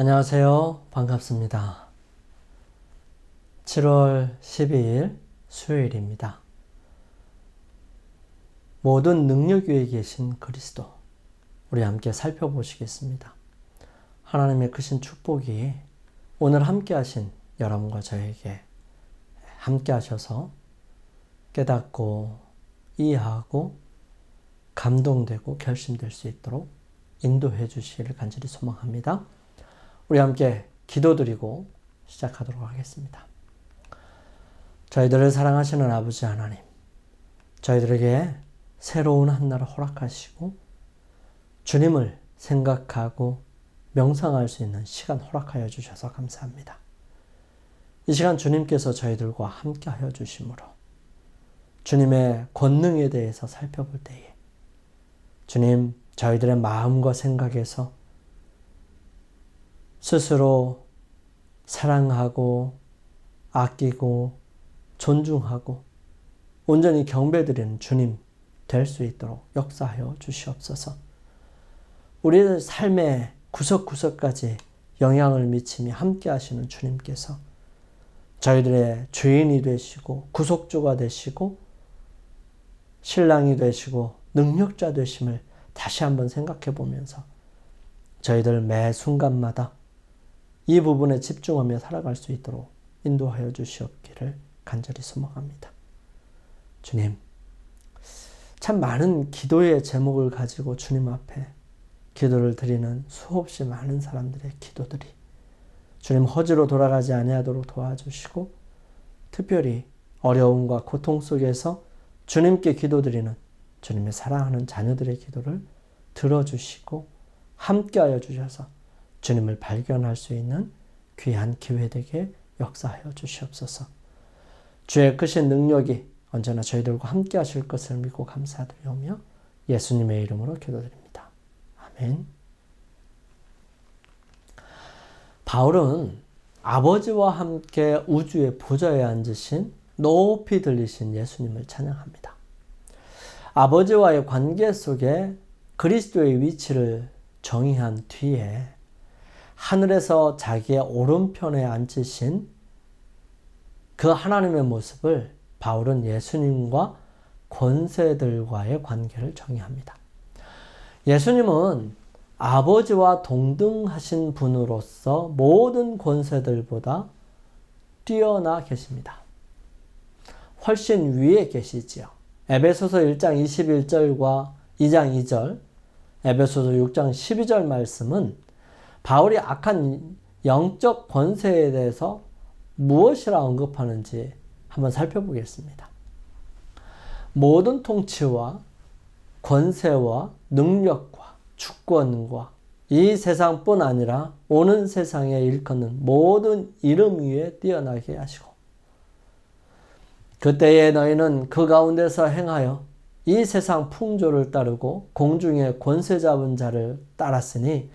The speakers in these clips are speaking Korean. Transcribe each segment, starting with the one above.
안녕하세요. 반갑습니다. 7월 12일 수요일입니다. 모든 능력 위에 계신 그리스도. 우리 함께 살펴보시겠습니다. 하나님의 크신 축복이 오늘 함께 하신 여러분과 저에게 함께 하셔서 깨닫고 이해하고 감동되고 결심될 수 있도록 인도해 주시기를 간절히 소망합니다. 우리 함께 기도드리고 시작하도록 하겠습니다. 저희들을 사랑하시는 아버지 하나님, 저희들에게 새로운 한날을 허락하시고 주님을 생각하고 명상할 수 있는 시간 허락하여 주셔서 감사합니다. 이 시간 주님께서 저희들과 함께 하여 주심으로 주님의 권능에 대해서 살펴볼 때에 주님 저희들의 마음과 생각에서 스스로 사랑하고 아끼고 존중하고 온전히 경배드리는 주님 될 수 있도록 역사하여 주시옵소서. 우리의 삶의 구석구석까지 영향을 미치며 함께 하시는 주님께서 저희들의 주인이 되시고 구속주가 되시고 신랑이 되시고 능력자 되심을 다시 한번 생각해 보면서 저희들 매 순간마다 이 부분에 집중하며 살아갈 수 있도록 인도하여 주시옵기를 간절히 소망합니다. 주님, 참 많은 기도의 제목을 가지고 주님 앞에 기도를 드리는 수없이 많은 사람들의 기도들이 주님 허지로 돌아가지 아니하도록 도와주시고 특별히 어려움과 고통 속에서 주님께 기도드리는 주님의 사랑하는 자녀들의 기도를 들어주시고 함께하여 주셔서 주님을 발견할 수 있는 귀한 기회 되게 역사하여 주시옵소서. 주의 크신 능력이 언제나 저희들과 함께 하실 것을 믿고 감사드리오며 예수님의 이름으로 기도드립니다. 아멘. 바울은 아버지와 함께 우주의 보좌에 앉으신 높이 들리신 예수님을 찬양합니다. 아버지와의 관계 속에 그리스도의 위치를 정의한 뒤에 하늘에서 자기의 오른편에 앉으신 그 하나님의 모습을 바울은 예수님과 권세들과의 관계를 정의합니다. 예수님은 아버지와 동등하신 분으로서 모든 권세들보다 뛰어나 계십니다. 훨씬 위에 계시지요. 에베소서 1장 21절과 2장 2절, 에베소서 6장 12절 말씀은 바울이 악한 영적 권세에 대해서 무엇이라 언급하는지 한번 살펴보겠습니다. 모든 통치와 권세와 능력과 주권과 이 세상뿐 아니라 오는 세상에 일컫는 모든 이름 위에 뛰어나게 하시고 그때에 너희는 그 가운데서 행하여 이 세상 풍조를 따르고 공중의 권세 잡은 자를 따랐으니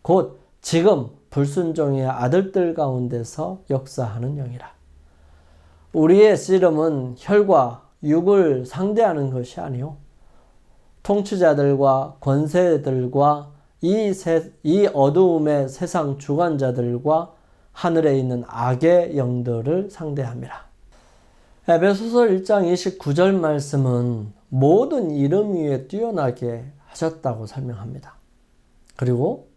곧 지금 불순종의 아들들 가운데서 역사하는 영이라. 우리의 씨름은 혈과 육을 상대하는 것이 아니요 통치자들과 권세들과 이, 세, 이 어두움의 세상 주관자들과 하늘에 있는 악의 영들을 상대함이라. 에베소서 1장 29절 말씀은 모든 이름 위에 뛰어나게 하셨다고 설명합니다. 그리고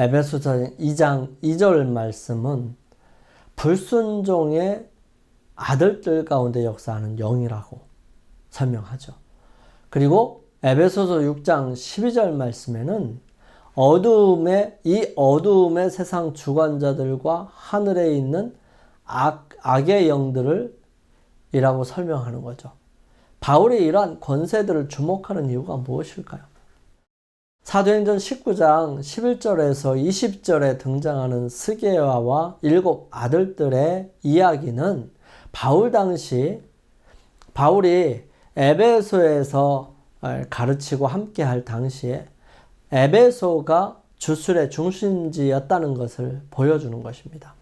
에베소서 2장 2절 말씀은 불순종의 아들들 가운데 역사하는 영이라고 설명하죠. 그리고 에베소서 6장 12절 말씀에는 어두움의 이 어두움의 세상 주관자들과 하늘에 있는 악, 악의 영들을 이라고 설명하는 거죠. 바울이 이러한 권세들을 주목하는 이유가 무엇일까요? 사도행전 19장 11절에서 20절에 등장하는 스게와와 일곱 아들들의 이야기는 바울 당시 바울이 에베소에서 가르치고 함께 할 당시에 에베소가 주술의 중심지였다는 것을 보여주는 것입니다.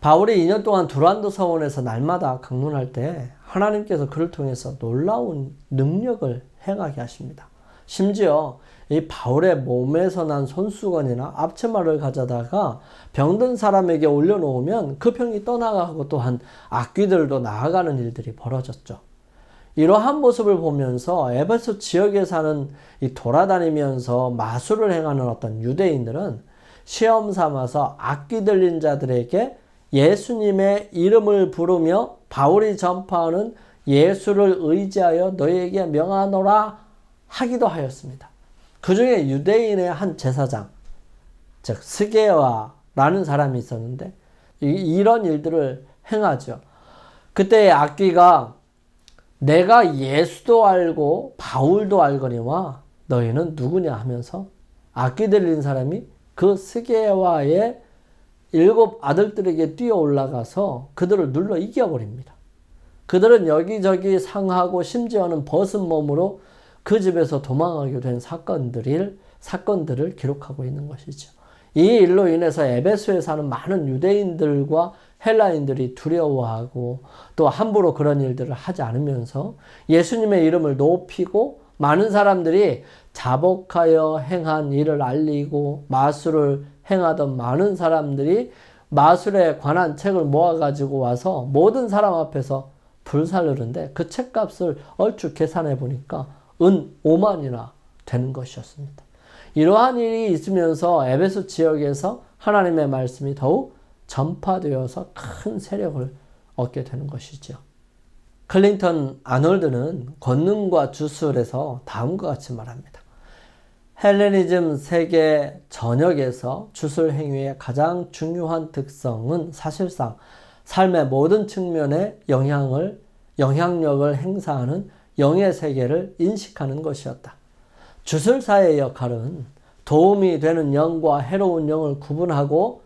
바울이 2년 동안 두란도 서원에서 날마다 강론할 때 하나님께서 그를 통해서 놀라운 능력을 행하게 하십니다. 심지어 이 바울의 몸에서 난 손수건이나 앞치마를 가져다가 병든 사람에게 올려놓으면 그 병이 떠나가고 또한 악귀들도 나아가는 일들이 벌어졌죠. 이러한 모습을 보면서 에베소 지역에 사는 이 돌아다니면서 마술을 행하는 어떤 유대인들은 시험 삼아서 악귀 들린 자들에게 예수님의 이름을 부르며 바울이 전파하는 예수를 의지하여 너희에게 명하노라 하기도 하였습니다. 그 중에 유대인의 한 제사장, 즉 스게와라는 사람이 있었는데 이, 런 일들을 행하죠. 그때 악귀가 내가 예수도 알고 바울도 알거니와 너희는 누구냐 하면서 악귀 들린 사람이 그 스게와의 일곱 아들들에게 뛰어 올라가서 그들을 눌러 이겨버립니다. 그들은 여기저기 상하고 심지어는 벗은 몸으로 그 집에서 도망하게 된 사건들을, 사건들을 기록하고 있는 것이죠. 이 일로 인해서 에베소에 사는 많은 유대인들과 헬라인들이 두려워하고 또 함부로 그런 일들을 하지 않으면서 예수님의 이름을 높이고 많은 사람들이 자복하여 행한 일을 알리고 마술을 행하던 많은 사람들이 마술에 관한 책을 모아가지고 와서 모든 사람 앞에서 불살르는데 그 책값을 얼추 계산해 보니까 은 5만이나 되는 것이었습니다. 이러한 일이 있으면서 에베소 지역에서 하나님의 말씀이 더욱 전파되어서 큰 세력을 얻게 되는 것이죠. 클린턴 아놀드는 권능과 주술에서 다음과 같이 말합니다. 헬레니즘 세계 전역에서 주술 행위의 가장 중요한 특성은 사실상 삶의 모든 측면에 영향을 영향력을 행사하는 영의 세계를 인식하는 것이었다. 주술사의 역할은 도움이 되는 영과 해로운 영을 구분하고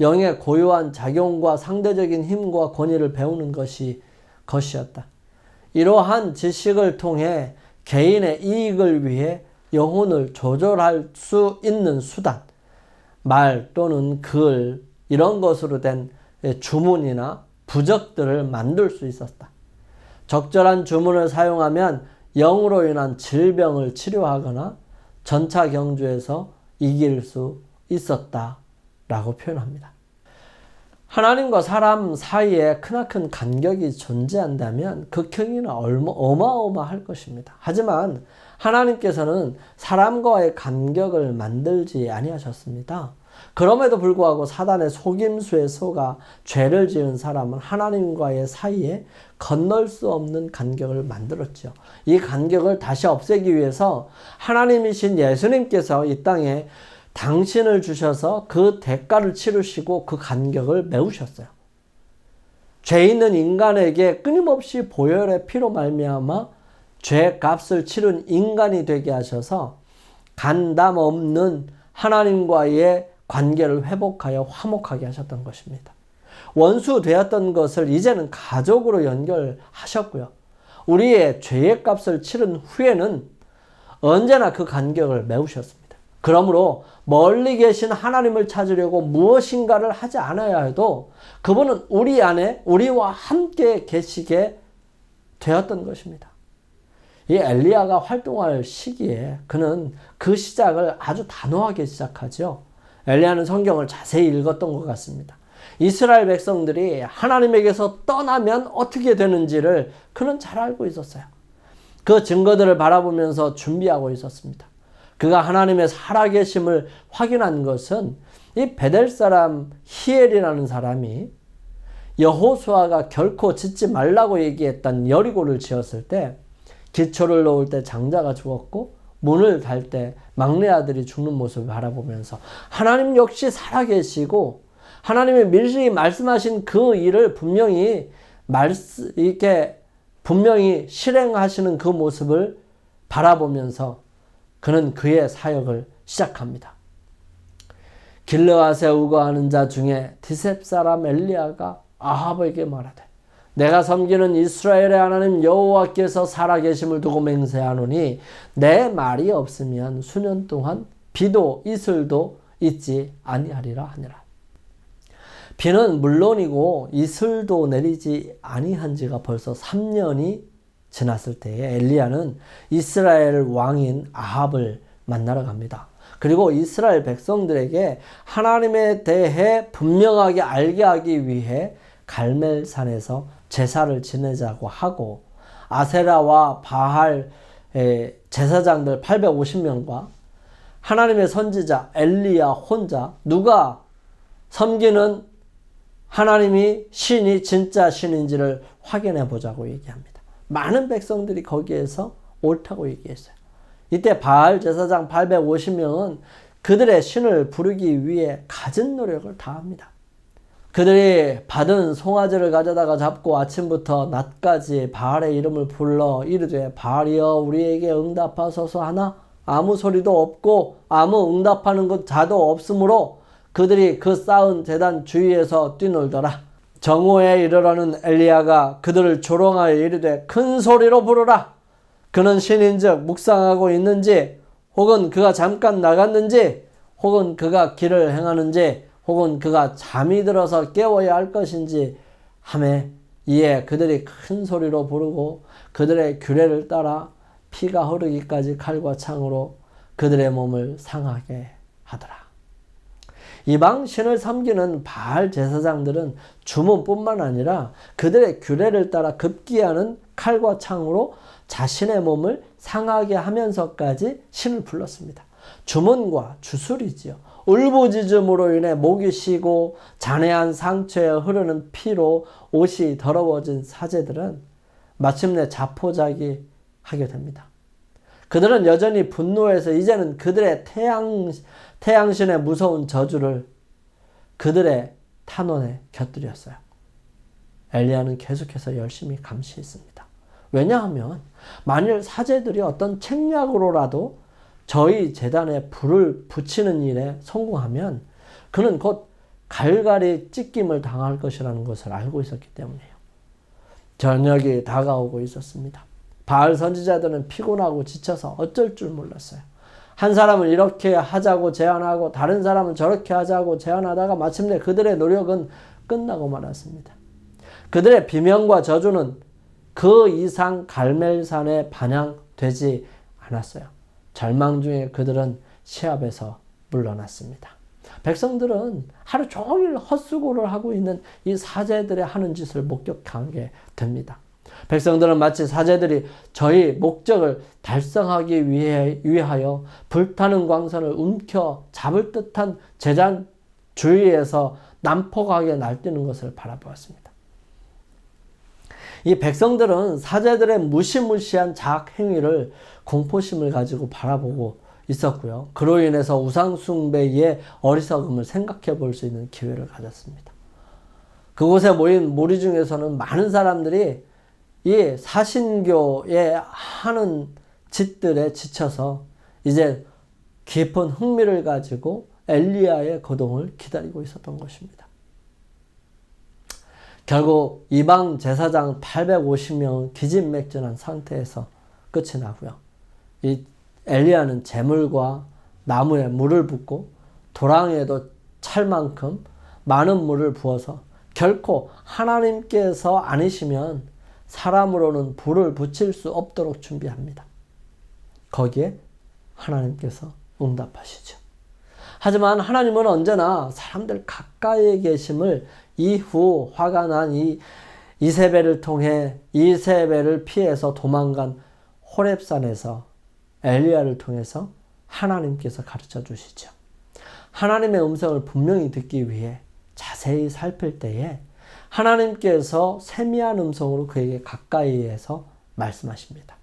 영의 고유한 작용과 상대적인 힘과 권위를 배우는 것이 것이었다. 이러한 지식을 통해 개인의 이익을 위해 영혼을 조절할 수 있는 수단, 말 또는 글, 이런 것으로 된 주문이나 부적들을 만들 수 있었다. 적절한 주문을 사용하면 영으로 인한 질병을 치료하거나 전차 경주에서 이길 수 있었다. 라고 표현합니다. 하나님과 사람 사이에 크나큰 간격이 존재한다면 그 경위는 어마어마할 것입니다. 하지만 하나님께서는 사람과의 간격을 만들지 아니하셨습니다. 그럼에도 불구하고 사단의 속임수에 속아 죄를 지은 사람은 하나님과의 사이에 건널 수 없는 간격을 만들었죠. 이 간격을 다시 없애기 위해서 하나님이신 예수님께서 이 땅에 당신을 주셔서 그 대가를 치르시고 그 간격을 메우셨어요. 죄 있는 인간에게 끊임없이 보혈의 피로 말미암아 죄 값을 치른 인간이 되게 하셔서 간담 없는 하나님과의 관계를 회복하여 화목하게 하셨던 것입니다. 원수 되었던 것을 이제는 가족으로 연결하셨고요. 우리의 죄의 값을 치른 후에는 언제나 그 간격을 메우셨습니다. 그러므로 멀리 계신 하나님을 찾으려고 무엇인가를 하지 않아야 해도 그분은 우리 안에 우리와 함께 계시게 되었던 것입니다. 이 엘리야가 활동할 시기에 그는 그 시작을 아주 단호하게 시작하죠. 엘리야는 성경을 자세히 읽었던 것 같습니다. 이스라엘 백성들이 하나님에게서 떠나면 어떻게 되는지를 그는 잘 알고 있었어요. 그 증거들을 바라보면서 준비하고 있었습니다. 그가 하나님의 살아계심을 확인한 것은 이 베델 사람 히엘이라는 사람이 여호수아가 결코 짓지 말라고 얘기했던 여리고를 지었을 때 기초를 놓을 때 장자가 죽었고 문을 달 때 막내 아들이 죽는 모습을 바라보면서 하나님 역시 살아계시고 하나님의 밀실히 말씀하신 그 일을 분명히 말씀 이렇게 분명히 실행하시는 그 모습을 바라보면서 그는 그의 사역을 시작합니다. 길르앗에 우거하는 자 중에 디셉 사람 엘리야가 아합에게 말하되 내가 섬기는 이스라엘의 하나님 여호와께서 살아계심을 두고 맹세하노니 내 말이 없으면 수년 동안 비도 이슬도 있지 아니하리라 하니라. 비는 물론이고 이슬도 내리지 아니한 지가 벌써 3년이 지났을 때에 엘리야는 이스라엘 왕인 아합을 만나러 갑니다. 그리고 이스라엘 백성들에게 하나님에 대해 분명하게 알게 하기 위해 갈멜산에서 제사를 지내자고 하고 아세라와 바할 제사장들 850명과 하나님의 선지자 엘리야 혼자 누가 섬기는 하나님이 신이 진짜 신인지를 확인해 보자고 얘기합니다. 많은 백성들이 거기에서 옳다고 얘기했어요. 이때 바알 제사장 850명은 그들의 신을 부르기 위해 갖은 노력을 다합니다. 그들이 받은 송아지를 가져다가 잡고 아침부터 낮까지 바알의 이름을 불러 이르되 바알이여 우리에게 응답하소서 하나 아무 소리도 없고 아무 응답하는 것 자도 없으므로 그들이 그 쌓은 재단 주위에서 뛰놀더라. 정오에 이르러는 엘리야가 그들을 조롱하여 이르되 큰 소리로 부르라. 그는 신인즉 묵상하고 있는지 혹은 그가 잠깐 나갔는지 혹은 그가 길을 행하는지 혹은 그가 잠이 들어서 깨워야 할 것인지 함에 이에 그들이 큰 소리로 부르고 그들의 규례를 따라 피가 흐르기까지 칼과 창으로 그들의 몸을 상하게 하더라. 이방 신을 섬기는 바알 제사장들은 주문뿐만 아니라 그들의 규례를 따라 급기야는 칼과 창으로 자신의 몸을 상하게 하면서까지 신을 불렀습니다. 주문과 주술이지요. 울부짖음으로 인해 목이 쉬고 잔해한 상처에 흐르는 피로 옷이 더러워진 사제들은 마침내 자포자기 하게 됩니다. 그들은 여전히 분노해서 이제는 그들의 태양, 태양신의 무서운 저주를 그들의 탄원에 곁들였어요. 엘리야는 계속해서 열심히 감시했습니다. 왜냐하면 만일 사제들이 어떤 책략으로라도 저희 재단에 불을 붙이는 일에 성공하면 그는 곧 갈갈이 찢김을 당할 것이라는 것을 알고 있었기 때문이에요. 저녁이 다가오고 있었습니다. 바알 선지자들은 피곤하고 지쳐서 어쩔 줄 몰랐어요. 한 사람은 이렇게 하자고 제안하고 다른 사람은 저렇게 하자고 제안하다가 마침내 그들의 노력은 끝나고 말았습니다. 그들의 비명과 저주는 그 이상 갈멜산에 반영되지 않았어요. 절망 중에 그들은 시합에서 물러났습니다. 백성들은 하루 종일 헛수고를 하고 있는 이 사제들의 하는 짓을 목격하게 됩니다. 백성들은 마치 사제들이 저희 목적을 달성하기 위해, 위하여 불타는 광선을 움켜 잡을 듯한 재단 주위에서 난폭하게 날뛰는 것을 바라보았습니다. 이 백성들은 사제들의 무시무시한 자학 행위를 공포심을 가지고 바라보고 있었고요. 그로 인해서 우상숭배의 어리석음을 생각해 볼 수 있는 기회를 가졌습니다. 그곳에 모인 무리 중에서는 많은 사람들이 이 사신교에 하는 짓들에 지쳐서 이제 깊은 흥미를 가지고 엘리야의 거동을 기다리고 있었던 것입니다. 결국 이방 제사장 850명은 기진맥진한 상태에서 끝이 나고요. 이 엘리야는 재물과 나무에 물을 붓고 도랑에도 찰만큼 많은 물을 부어서 결코 하나님께서 아니시면 사람으로는 불을 붙일 수 없도록 준비합니다. 거기에 하나님께서 응답하시죠. 하지만 하나님은 언제나 사람들 가까이에 계심을 이후 화가 난 이 이세벨을 통해 이세벨을 피해서 도망간 호렙산에서 엘리야를 통해서 하나님께서 가르쳐 주시죠. 하나님의 음성을 분명히 듣기 위해 자세히 살필 때에 하나님께서 세미한 음성으로 그에게 가까이에서 말씀하십니다.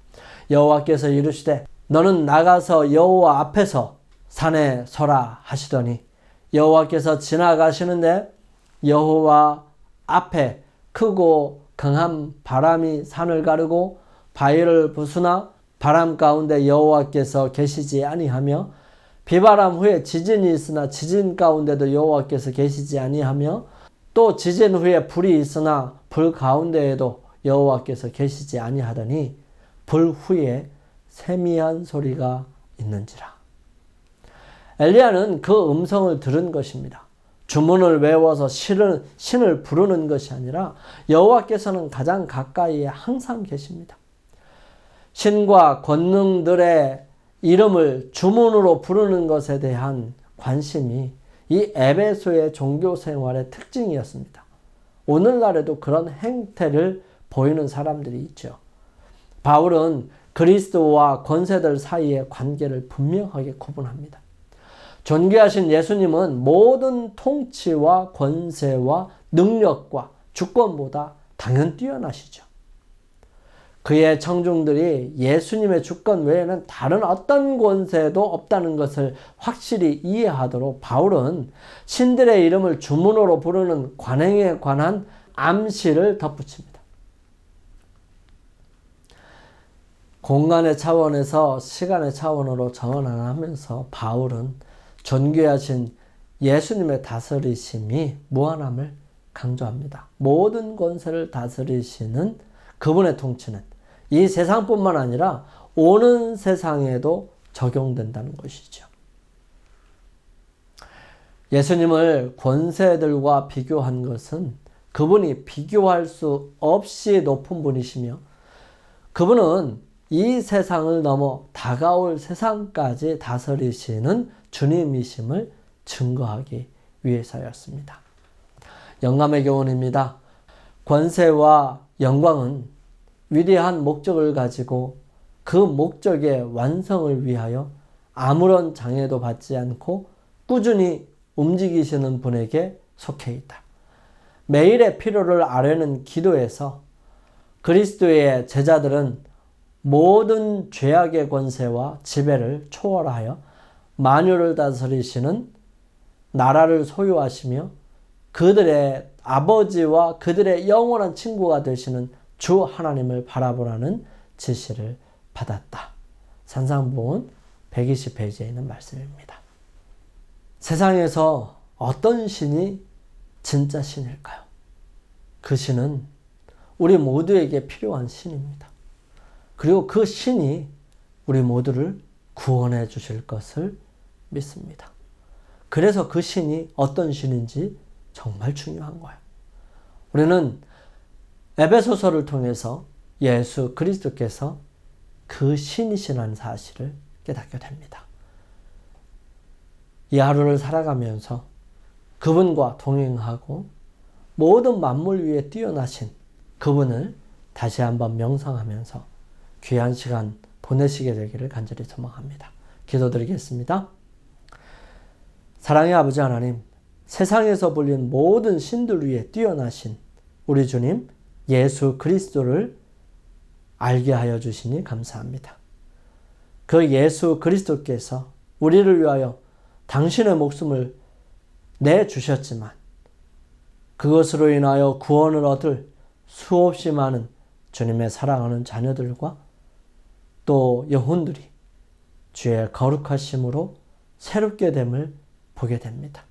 여호와께서 이르시되 너는 나가서 여호와 앞에서 산에 서라 하시더니 여호와께서 지나가시는데 여호와 앞에 크고 강한 바람이 산을 가르고 바위를 부수나 바람 가운데 여호와께서 계시지 아니하며 비바람 후에 지진이 있으나 지진 가운데도 여호와께서 계시지 아니하며 또 지진 후에 불이 있으나 불 가운데에도 여호와께서 계시지 아니하더니 불 후에 세미한 소리가 있는지라. 엘리야는 그 음성을 들은 것입니다. 주문을 외워서 신을, 신을 부르는 것이 아니라 여호와께서는 가장 가까이에 항상 계십니다. 신과 권능들의 이름을 주문으로 부르는 것에 대한 관심이 이 에베소의 종교 생활의 특징이었습니다. 오늘날에도 그런 행태를 보이는 사람들이 있죠. 바울은 그리스도와 권세들 사이의 관계를 분명하게 구분합니다. 존귀하신 예수님은 모든 통치와 권세와 능력과 주권보다 당연 뛰어나시죠. 그의 청중들이 예수님의 주권 외에는 다른 어떤 권세도 없다는 것을 확실히 이해하도록 바울은 신들의 이름을 주문으로 부르는 관행에 관한 암시를 덧붙입니다. 공간의 차원에서 시간의 차원으로 전환하면서 바울은 존귀하신 예수님의 다스리심이 무한함을 강조합니다. 모든 권세를 다스리시는 그분의 통치는 이 세상뿐만 아니라 오는 세상에도 적용된다는 것이죠. 예수님을 권세들과 비교한 것은 그분이 비교할 수 없이 높은 분이시며 그분은 이 세상을 넘어 다가올 세상까지 다스리시는 주님이심을 증거하기 위해서였습니다. 영감의 교훈입니다. 권세와 영광은 위대한 목적을 가지고 그 목적의 완성을 위하여 아무런 장애도 받지 않고 꾸준히 움직이시는 분에게 속해 있다. 매일의 필요를 아뢰는 기도에서 그리스도의 제자들은 모든 죄악의 권세와 지배를 초월하여 만유를 다스리시는 나라를 소유하시며 그들의 아버지와 그들의 영원한 친구가 되시는 주 하나님을 바라보라는 지시를 받았다. 산상봉은 120페이지에 있는 말씀입니다. 세상에서 어떤 신이 진짜 신일까요? 그 신은 우리 모두에게 필요한 신입니다. 그리고 그 신이 우리 모두를 구원해 주실 것을 믿습니다. 그래서 그 신이 어떤 신인지 정말 중요한 거예요. 우리는 에베소서를 통해서 예수 그리스도께서 그 신이시라는 사실을 깨닫게 됩니다. 이 하루를 살아가면서 그분과 동행하고 모든 만물 위에 뛰어나신 그분을 다시 한번 명상하면서 귀한 시간 보내시게 되기를 간절히 소망합니다. 기도드리겠습니다. 사랑의 아버지 하나님, 세상에서 불린 모든 신들 위에 뛰어나신 우리 주님 예수 그리스도를 알게 하여 주시니 감사합니다. 그 예수 그리스도께서 우리를 위하여 당신의 목숨을 내 주셨지만 그것으로 인하여 구원을 얻을 수없이 많은 주님의 사랑하는 자녀들과 또 영혼들이 주의 거룩하심으로 새롭게 됨을 보게 됩니다.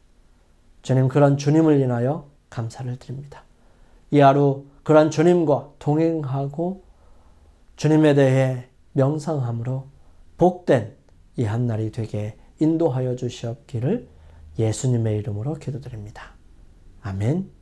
주님 그런 주님을 인하여 감사를 드립니다. 이 하루 그러한 주님과 동행하고 주님에 대해 명상함으로 복된 이 한날이 되게 인도하여 주시옵기를 예수님의 이름으로 기도드립니다. 아멘.